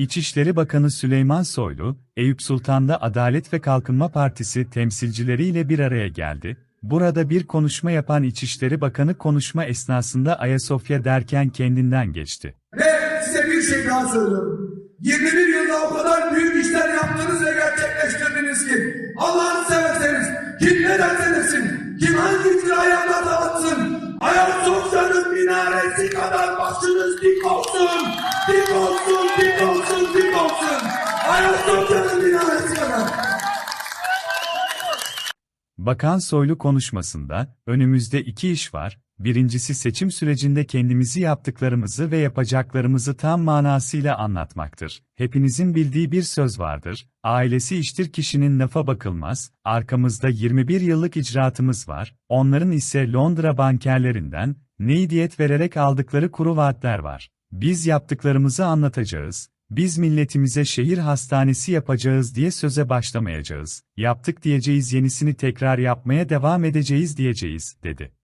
İçişleri Bakanı Süleyman Soylu, Eyüp Sultan'da Adalet ve Kalkınma Partisi temsilcileriyle bir araya geldi. Burada bir konuşma yapan İçişleri Bakanı konuşma esnasında Ayasofya derken kendinden geçti. Ve size bir şey daha söylüyorum. 21 yılda o kadar büyük işler yaptınız ve gerçekleştirdiniz ki Allah'ını severseniz kim ne derse desin, kim hangi iftirayı anlarsa atsın Ayasofya'nın minaresi kadar başınız dik olsun, Bakan Soylu konuşmasında, önümüzde iki iş var, birincisi seçim sürecinde kendimizi yaptıklarımızı ve yapacaklarımızı tam manasıyla anlatmaktır. Hepinizin bildiği bir söz vardır, ailesi iştir kişinin lafa bakılmaz, arkamızda 21 yıllık icraatımız var, onların ise Londra bankerlerinden, neydiyet vererek aldıkları kuru vaatler var. Biz yaptıklarımızı anlatacağız, biz milletimize şehir hastanesi yapacağız diye söze başlamayacağız. Yaptık diyeceğiz yenisini tekrar yapmaya devam edeceğiz diyeceğiz, dedi.